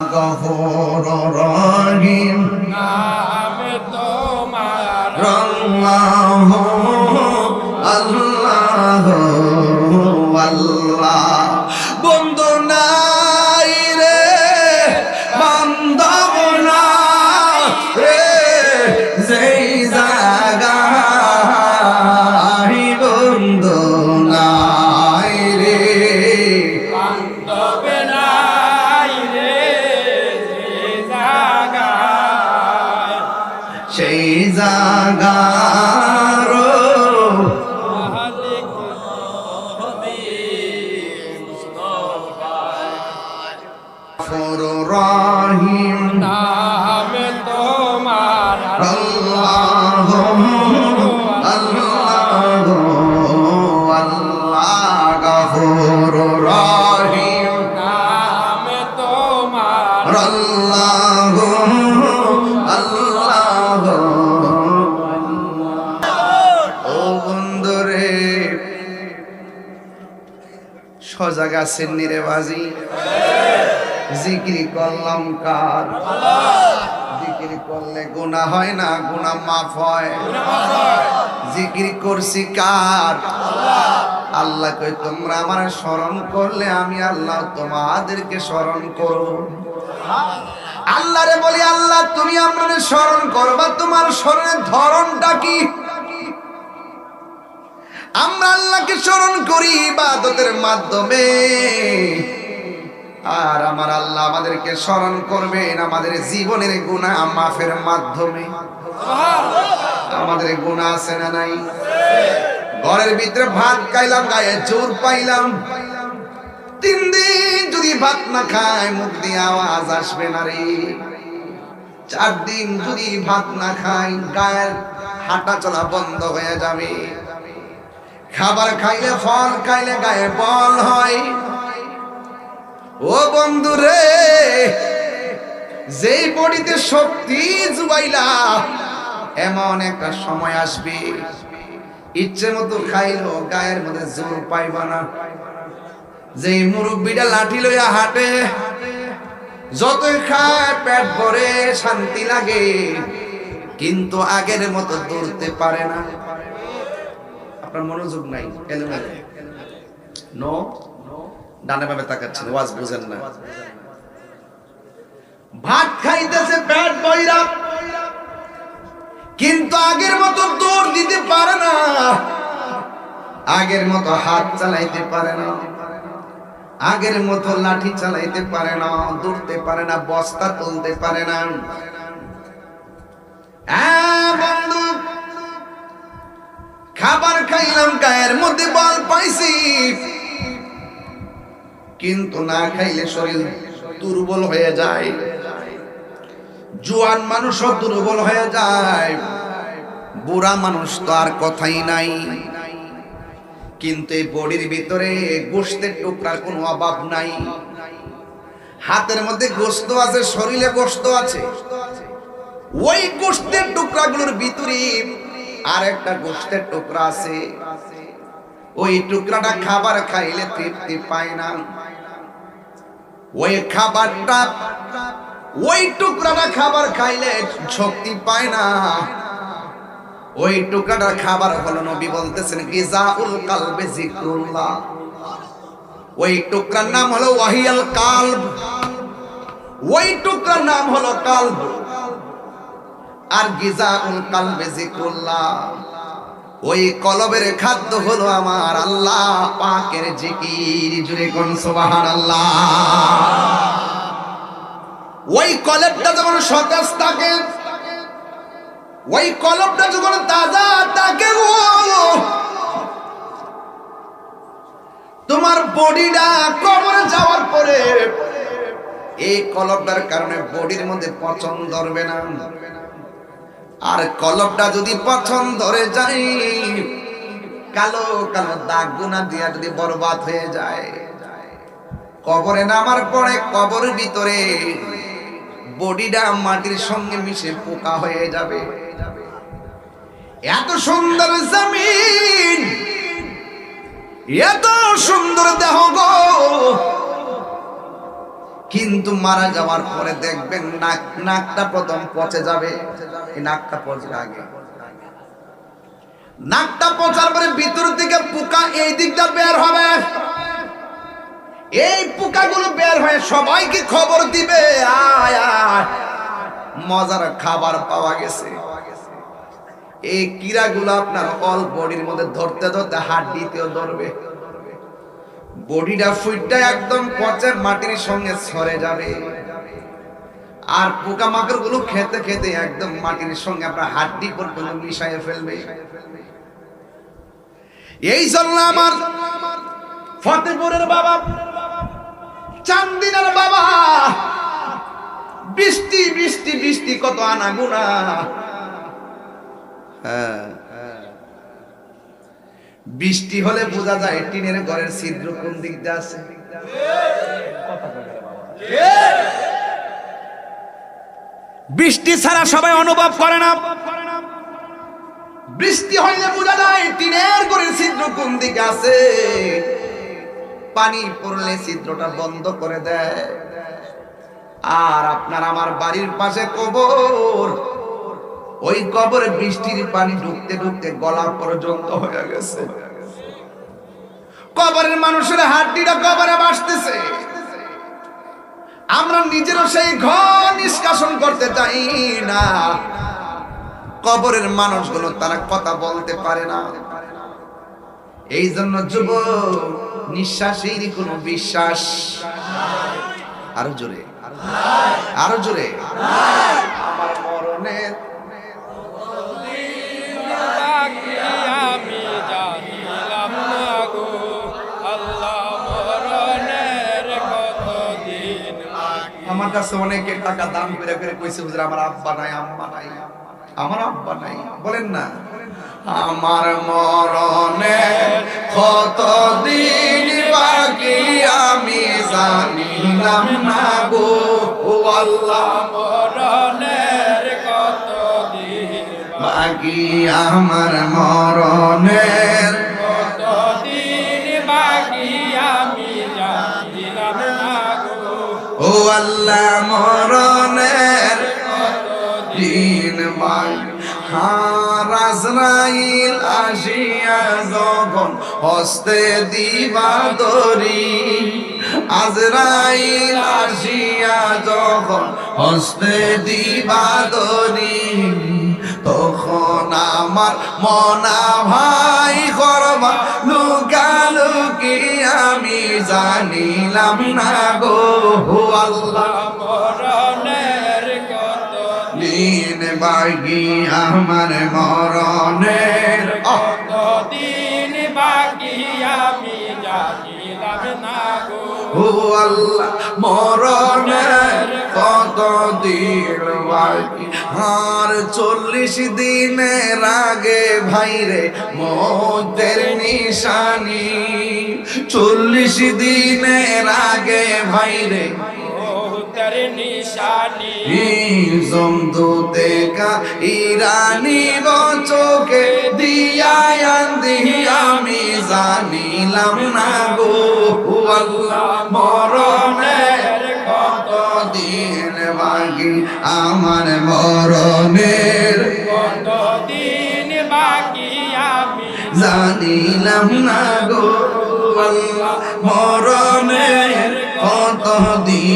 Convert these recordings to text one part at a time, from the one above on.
গফুর রহিম। নামে তোমার আল্লাহ আল্লাহ আল্লাহ। করলাম কার? করলে গুনাহ হয় না, গুনাহ মাফ হয়। করছি কার? আল্লাহ কই তোমরা আমার স্মরণ করলে আমি আল্লাহ তোমাদেরকে স্মরণ করব। আল্লাহরে বলি, আল্লাহ, তুমি আমাদের স্মরণ করবা। তোমার স্মরণের ধরনটা কি? আমরা আল্লাহকে স্মরণ করি ইবাদতের মাধ্যমে। আর আমার আল্লাহ আমাদেরকে স্মরণ করবেন আমাদের জীবনের গুনাহ মাফের মাধ্যমে। আমাদের গুনাহ আছে না নাই? ঘরের ভিতরে ভাত খাইলাম, গায়ে জোর পাইলাম। তিন দিন যদি ভাত না খায়, মুখ দিয়ে আওয়াজ আসবে না রে। চার দিন যদি ভাত না খাই গায়ের হাঁটা চলা বন্ধ হয়ে যাবে। খাবার খাইলে ফল, খাইলে গায়ে বল হয়। ও বন্ধু রে যেই বডিতে শক্তি জুবাইলা, এমন একটা সময় আসবে। ইচ্ছে মতো খাইলো গায়ের মধ্যে জোর পাইবা না। যেই মুরব্বীটা লাঠি লইয়া হাঁটে, যতই খায় পেট ভরে শান্তি লাগে, কিন্তু আগের মতো দৌড়তে পারে না। আপনার মনোযোগ নাই এলোমেলো। নো ডানে বামে তাকাচ্ছেন ওয়াজ বুঝেন না। ভাত খাইতেছে পেট বইরা কিন্তু আগের মতো দৌড় দিতে পারে না। আগের মতো হাত চালাইতে পারে না। আগের মতো লাঠি চালাইতে পারে না দৌড়তে পারে না বস্তা তুলতে পারে না। হ্যাঁ, বন্ধু খাবার খাইলাম, গায়ের মধ্যে বল পাইছি। কিন্তু না খাইলে শরীর দুর্বল হয়ে যায়। জোয়ান মানুষও দুর্বল হয়ে যায়। বুড়া মানুষ তো আর কথাই নাই। কিন্তু এই বডির ভিতরে গোস্তের টুকরার কোনো অভাব নাই। হাতের মধ্যে গোস্ত আছে, শরীরে গোস্ত আছে। ওই গোস্তের টুকরাগুলোর ভিতরে আর একটা গোস্তের টুকরা আছে। ওই টুকরাটা খাবার খাইলে তৃপ্তি পায় না। ওই খাবারটা, ওই টুকরাটা খাবার খাইলে শক্তি পায় না। ওই টুকরাটার খাবার হলো নবী বলতেছেন, গিজাউল কালবে জিক্রুল্লাহ ওই টুকরার নাম হলো ওয়াহিয়াল কালব। ওই টুকরার নাম হলো কালব। আর গিজাউল কালবে জিক্রুল্লাহ ওই কলবের খাদ্য হলো আমার আল্লাহ পাকের জিকির। জুড়ে কোন সুবহানাল্লাহ। ওই কলেবটা যখন সতেজ থাকে, ওই কলমটা যখন তাজা থাকে তোমার বডিটা কবরে যাওয়ার পরে, এই কলমটার কারণে বডির মধ্যে পচন ধরবে না। আর কলমটা যদি পছন ধরে যায়, কালো কালো দাগ গুনা দিয়া যদি বরবাদ হয়ে যায়, কবরে নামার পরে কবরের ভিতরে বডিটা মাটির সঙ্গে মিশে পোকা হয়ে যাবে। এত সুন্দর জমিন, এত সুন্দর দেহ গো কিন্তু মারা যাওয়ার পরে দেখবেন নাক, নাকটা প্রথম পচে যাবে। এই নাকটা পচবে আগে। নাকটা পচার পরে ভিতর থেকে পোকা এই দিকটা বের হবে। এই পোকাগুলো বের হয়ে সবাইকে খবর দিবে, আয় আয়। মজার খাবার পাওয়া গেছে। এই কিরাগুলো আপনার অল বডির মধ্যে ধরতে ধরতে হাড্ডিতেও ধরবে। বডিটা ফুইটটা একদম পচের মাটির সঙ্গে সরে যাবে। আর পোকা মাকড়গুলো খেতে খেতে একদম মাটির সঙ্গে আপনার হাড্ডি পর্যন্ত মিশাইয়ে ফেলবে। এই জন্য আমার ফতেপুরের বাবা, চান্দিনার বাবা, বৃষ্টি বৃষ্টি বৃষ্টি, কত আনা গুনা হ্যাঁ। বৃষ্টি হলে বোঝা যায় টিনের ঘরের ছিদ্র কোন দিক দিয়ে আছে। বৃষ্টি ছাড়া সবাই অনুভব করে না। বৃষ্টি হইলে বোঝা যায় টিনের ঘরের ছিদ্র কোন দিকে আছে। পানি পড়লে ছিদ্রটা বন্ধ করে দেয়। আর আপনার আমার বাড়ির পাশে কবর ওই কবরে বৃষ্টির পানি ঢুকতে ঢুকতে গলা পর্যন্ত হয়ে গেছে। কবরের মানুষের হাড্ডিটা কবরে বাসতেছে। আমরা নিজেরও সেই ঘর নিষ্কাশন করতে চাই না। কবরের মানুষগুলো তারা কথা বলতে পারে না। এই জন্য যুব নিঃশ্বাসের কোনো বিশ্বাস আরও জোরে। আরও জোরে। আমার মরণের আমার কাছে অনেকে টাকা দান করে করে কইছে, হুজুর, আমার আব্বা নাই, আম্মা নাই। আমার আব্বা নাই, বলেন না। আমার মরণে কত দিন বাকি আমি জানিলাম না গো। ও আল্লাহ, মরণের কতদিন বাকি আমার মরণের আল্লাহ মরণের দিন বাই হারাজরাইল আসিয়া যখন হস্তে দিবা দরি আজরাইল আসিয়া যখন হস্তে দিবা দরি তখন আমার মনা ভাই করবা জানিলাম না গো আল্লাহ। মরণের কত দিন আমার মরণের কত দিন বাকি আমি জানিলাম না গো ও আল্লাহ মরণে কত দিন বাকি? আর চল্লিশ দিনের আগে ভাইরে মতের নিশানি। চল্লিশ দিনের আগে ভাইরে মৌতের নিশানি। জমদুতে কা ইরানি বচকে দিয়ায়ান্দি আমি জানিলাম না গো। আল্লাহ মরণের কত দিন বাকি? আমার মরণের কতদিন বাকি আমি জানিলাম না গো। আল্লাহ মরণের কত দিন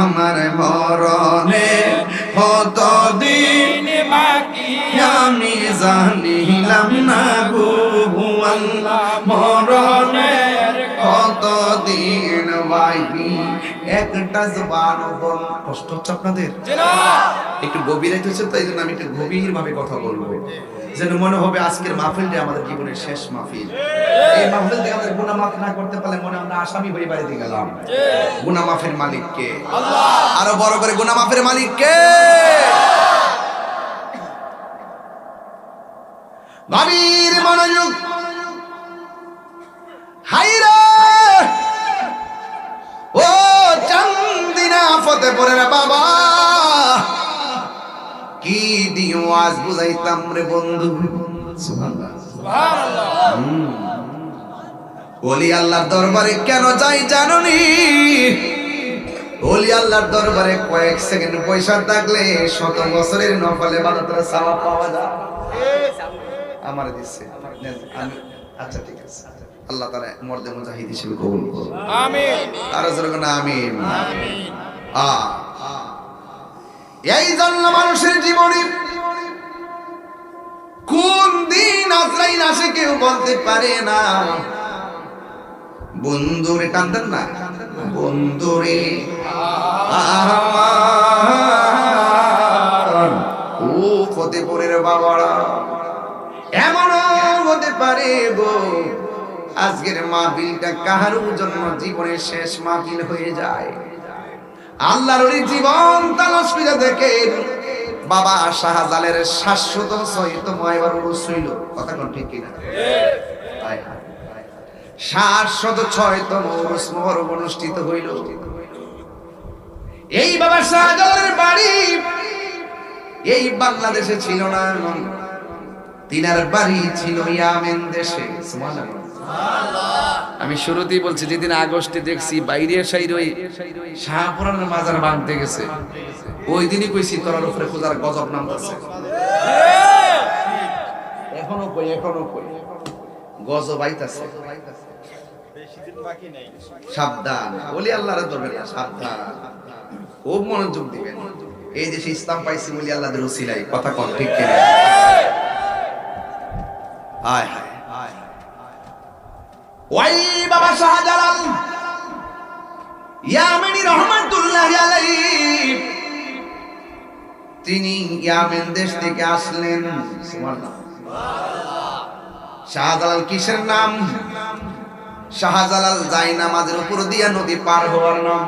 আমার মরণের কত দিন দিন বাকি আমি জানিলাম না গো আল্লাহ মরণের কত দিন বাকি? একটা জবান বল কষ্ট হচ্ছে আপনাদের? একটু গভীর হচ্ছে তাই জন্য আমি একটু গভীর ভাবে কথা বলব। যেন মনে হবে আজকের মাহফিলটা আমাদের জীবনের শেষ মাহফিল। এই মাহফিল থেকে আমাদের গুনাহ মাফ না করতে পারলে মনে আমরা আসামি হয়ে বাড়িতে গেলাম। গুনাহ মাফের মালিক কে? আরও বড় করে গুনাহ মাফের মালিক কে? ভাবির মনোযোগ। হাইরা ও চান্দিনা ফতেপুরের বাবা। দিও আজ বুঝাইতাম রে বন্ধু। বলি আল্লাহর দরবারে কেন যাই জাননি? ওলি আল্লাহর দরবারে কয়েক সেকেন্ড পয়সা থাকলে শত বছরের নফলে বাদাতের সাওয়াব পাওয়া যায়। আমার দিচ্ছে আমি আচ্ছা ঠিক আছে। আল্লাহ তাআলা মর্দে মুজাহিদ হিসেবে কবুল করুন আমিন। আর জোরে না আমিন। আ। এই জন্য মানুষের জীবনে আজরাইল আসে কেউ বলতে পারে না। বন্ধুরে কান্দেন না। বন্ধুরে ও ফতেপুরের বাবারা হতে পারে গো, আজকের মাহফিলটা কাহারও জন্য জীবনের শেষ মাহফিল হয়ে যায়? আল্লাহর জীবন তালাশ দেখেন বাবা শাহজালের শাশ্বত সহিত এবার উরুস হইল কথা কোন ঠিক কিনা। শাশ্বত ছয়তম উরুস মহরম অনুষ্ঠিত হইল এই বাবা শাহজালালের বাড়ি, এই বাংলাদেশে ছিল না, তিনার বাড়ি ছিল ইয়ামেন দেশে সুবহানাল্লাহ। আমি শুরুতেই বলছি, যেদিন আগস্টে দেখছি বাইরের সাইড ওই শাহপুরানের মাজার ভাঙতে গেছে। ওই দিনই কইছি তোরার উপরে খোঁজার গজব নামতেছে। এখনও কই এখনও কই। গজব আইতাছে। সাবধান। বলি আল্লাহরে না, সাবধান। খুব মনোযোগ দিবেন। এই দেশে ইসলাম পাইছি বলি আল্লাহদের উসিলাই কথা কন ঠিক কিনা? হায় হায়। ওই বাবা শাহজালাল। ইয়ামেনি রহমাতুল্লাহ আলাইহি। তিনি ইয়ামেন দেশ থেকে আসলেন। শাহজালাল কিসের নাম? শাহজালাল যাই নামাজের উপর দিয়া নদী পার হওয়ার নাম।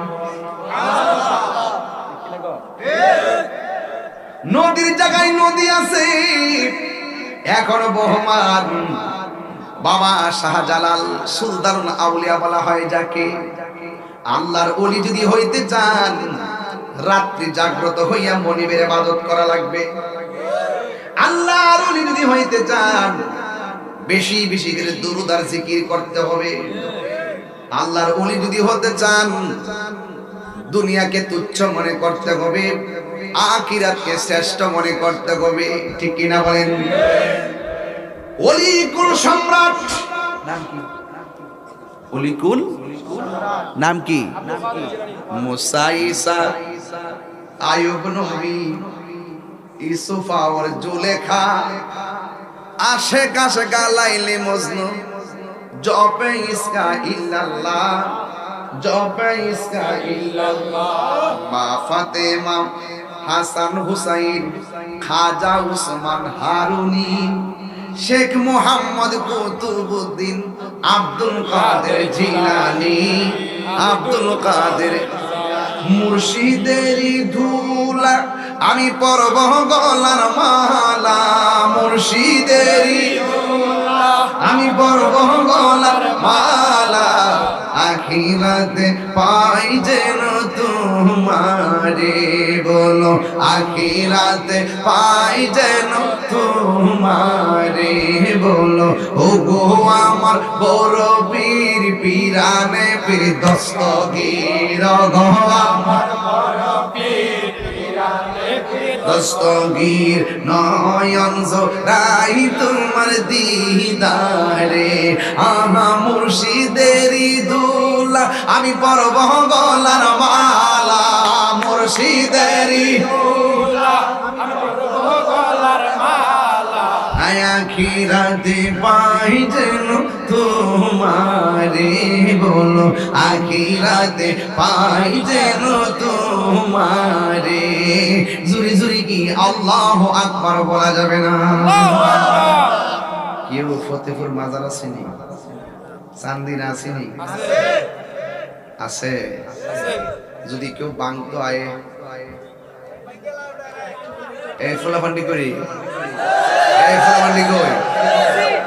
নদীর জায়গায় নদী আছে। এখনও বহমান। বাবা শাহজালাল সুলতান আউলিয়া বলা হয় যাকে। আল্লাহর অলি যদি হইতে চান, রাত্রি জাগ্রত হইয়া মনিবের ইবাদত করা লাগবে। আল্লাহর অলি যদি হইতে চান, বেশি বেশি করে দুরুদার জিকির করতে হবে। আল্লাহর অলি যদি হতে চান, দুনিয়াকে তুচ্ছ মনে করতে হবে, আখিরাতকে শ্রেষ্ঠ মনে করতে হবে। ঠিক কিনা বলেন? অলিকুল সম্রাট। নাম কি? অলিকুল নাম কি? মুসা ঈসা আয়ুব নবী ইউসুফ আর জুলেখা। আশে কাশে গালাইলে মজনু। জপে ইসকা ইল্লাল্লাহ। জপে ইসকা ইল্লাল্লাহ। মা ফাতেমা হাসান হুসাইন খাজা উসমান হারুনি। শেখ মোহাম্মদ কুতুবুদ্দিন আব্দুল কাদের জিলানি, আব্দুল কাদের মুর্শিদেরই ধুলা। আমি পরব গলার মালা, মুর্শিদেরই আমি পরব গলার মালা, আখিরাতে পাই যেন তোমারে বলো, আখিরাতে পাই যেন তোমারে বলো। ও গো আমার বড় পীর পীরানে পীর দস্তগীর গো আমার দস্তগীর নয়ন রাই তোমার দিদারে। আহা মুর্শিদেরি দুলা, আমি পরব গলার মালা। মুর্শিদেরি মালা। আখিরাতে পাই যেন তোমারে বলো আখিরাতে পাই যেন তোমারে। জুরি জুরি কি আল্লাহ আকবার বলা যাবে না? কেউ ফতেপুর মাজার আসেনি? চান্দিনা আসেনি? আছে। যদি কেউ বাংতো আয়ে। এই ফোলাফান্ডি করি? এই ফোলাফান্ডি কই?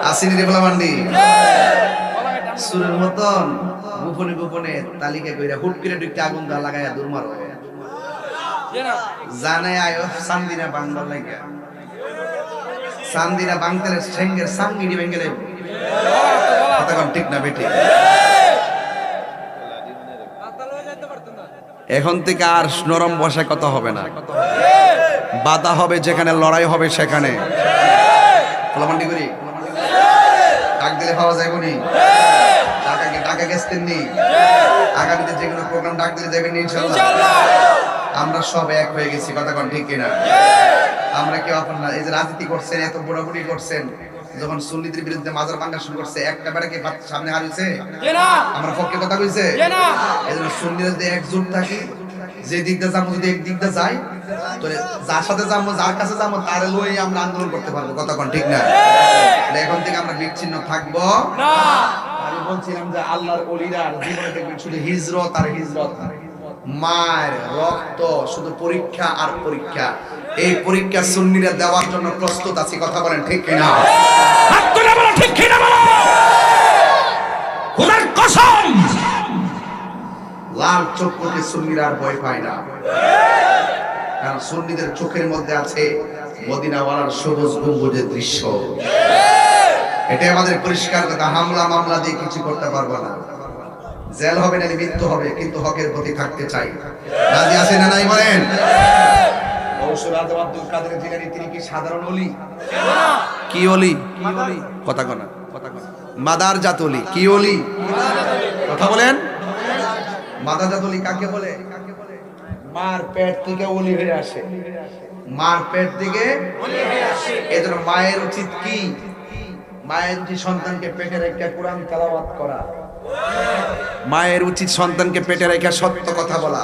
আসেনি রে ফোলাফান্ডি? সুরের মতন গোপনে গোপনে তালিকা কইরা হুট করে দুইটা আগুন দা লাগাইয়া দূর মারো। জানে আয়ো সান্দিনা বাংলার লাগে সান্দিনা বাংতেলে সেঙ্গের সাঙ্গিনি বেঙ্গেলে কোন ঠিক না বেটি এখন থেকে আর নরম বসায় কথা হবে না। বাধা হবে যেখানে, লড়াই হবে সেখানে। করি? ডাক দিলে পাওয়া যায় নি টাকা টাকা গেছেন নি আগামীতে যে কোনো প্রোগ্রাম ডাক দিলে যাবেন ইনশাল্লাহ আমরা সব এক হয়ে গেছি কথা কোন ঠিক কিনা? আমরা কেউ আপনার এই যে রাজনীতি করছেন এত বুড়াবুড়ি করছেন যখন সুন্নিদের বিরুদ্ধে মাজার ভাঙ্গা শুরু করছে একটা বেড়া কি সামনে হারিয়েছে? আমার পক্ষে কথা কইছে? এই জন্য সুন্নিরা যদি একজোট থাকি যে দিকটা যাব যদি এক দিকটা যাই তাহলে যার সাথে যাব যার কাছে যাব তার লই আমরা আন্দোলন করতে পারব কথা কোন ঠিক না? এখন থেকে আমরা বিচ্ছিন্ন থাকব। না! বলছিলাম যে আল্লাহর অলিরা জীবনে দেখবেন শুধু হিজরত আর হিজরত মায়ের রক্ত শুধু পরীক্ষা আর পরীক্ষা। এই পরীক্ষা সুন্নিরা দেওয়ার জন্য প্রস্তুত আছি কথা বলেন ঠিক কিনা? ঠিক কিনা খোদার কসম! লাল চোখ করতে সুন্নিরা আর ভয় পায় না। কারণ সুন্নিদের চোখের মধ্যে আছে মদিনাওয়ালার সবুজ গম্বুজের দৃশ্য। এটাই আমাদের পরিষ্কার কথা হামলা মামলা দিয়ে কিছু করতে পারব না। জেল হবে না মৃত্যু হবে কিন্তু হকের প্রতি থাকতে চাই। রাজি আছে না নাই বলেন? আব্দুল কাদের জিলানী তিনি কি সাধারণ অলি? কি অলি? কি অলি কথা কনা কথা কনা মাদার জাত অলি কি অলি? কথা বলেন। মাদার জাত অলি কাকে বলে? মার পেট থেকে অলি হয়ে আসে। মার পেট থেকে? এদের মায়ের উচিত কি? মায়ের উচিত সন্তানকে পেটে রেখে কোরআন তেলাওয়াত করা। মায়ের উচিত সন্তানকে পেটে রেখে সত্য কথা বলা।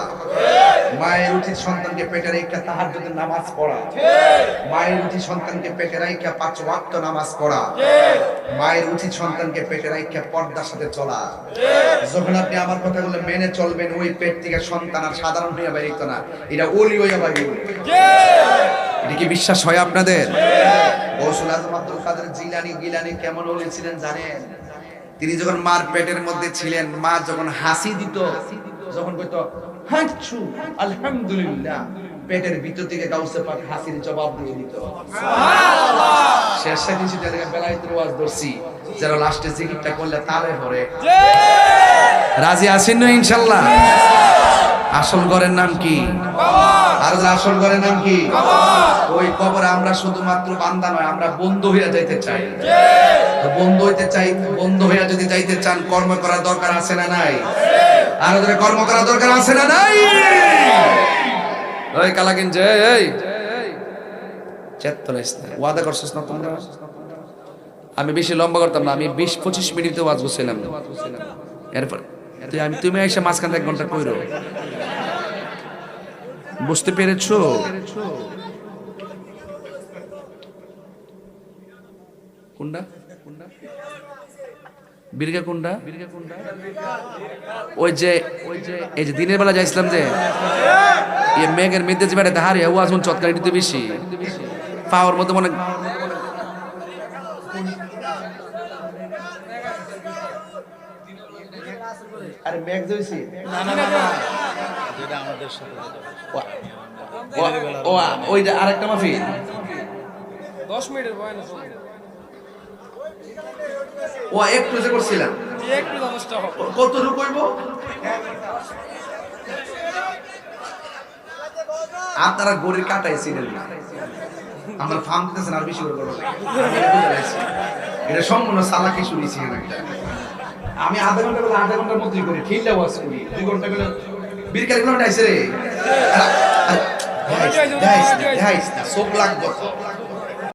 মায়ের উচিত সন্তানকে পেটে রেখে তাহার যদি নামাজ পড়া। মায়ের উচিত সন্তানকে পেটে রেখে পাঁচ ওয়াক্ত নামাজ পড়া। মায়ের উচিত সন্তানকে পেটে রেখে পর্দার সাথে চলা। যখন আপনি আমার কথাগুলো মেনে চলবেন ওই পেট থেকে সন্তান আর সাধারণ হইয়া বেরিত না। এটা ওলি হইয়া বাইরে এটা কি বিশ্বাস হয় আপনাদের? গৌসুল আজম আব্দুল কাদের জিলানি গিলানি কেমন ওলি ছিলেন জানেন? তিনি যখন মার পেটের মধ্যে ছিলেন মা যখন হাসি দিত যখন কইতো হাঁচু আলহামদুলিল্লাহ। পেটের ভিতর থেকে গাউসে পাক হাসির জবাব দিয়ে দিত। শেষে কিছু জায়গায় বেলায়েতের ওয়াজ ধরছি যারা লাস্টে জিকিরটা করলে তালে পরে রাজি আছেন না ইনশাল্লাহ? আসল ঘরের নাম কি? আর আসল ঘরের নাম কি? ওই কবরে আমরা শুধুমাত্র বান্দা নয় আমরা বন্ধু হইয়া যাইতে চাই। বন্ধু হইতে চাই বন্ধু হইয়া যদি যাইতে চান কর্ম করার দরকার আছে না নাই? আর ওদের কর্ম করার দরকার আছে না নাই? ওই কালাকিন যে এই! চেত্তলাইস না ওয়াদা করছিস না তোমরা? আমি বেশি লম্বা করতাম না আমি বিশ পঁচিশ মিনিটে ওয়াজ করছিলাম। এরপর তুই আমি তুমি এসে মাঝখানে এক ঘণ্টা কইরো। বুঝতে পেরেছ? কোনটা? কোনটা বীরগা কোনটা? ওই যে ওই যে এই যে দিনের বেলা যাইছিলাম যে এই মেঘের মেয়েদের যে বেড়াতে হারিয়ে ও আসুন চৎকারি দিতে বেশি। পাওয়ার মধ্যে মনে আরে ব্যাগ জইছি ও ওই যে আরেকটা মাফি দশ মিনিটের বয়ান ও একটু যে করছিলাম। কত রূপ আপনারা গড়ির কাটাই ছিলেন না। আমরা ফার্ম দিতেছেন আর বেশি করে এটা সম্পূর্ণ সালাকি শুনেছি একটা আমি আধা ঘণ্টা আধা ঘণ্টার মধ্যেই করি। ঠিকলে ওয়াজ করি। দুই ঘণ্টা করে বীরকারি কিলোমিটার আইসে রে দেখাইস না, চোখ লাগবো।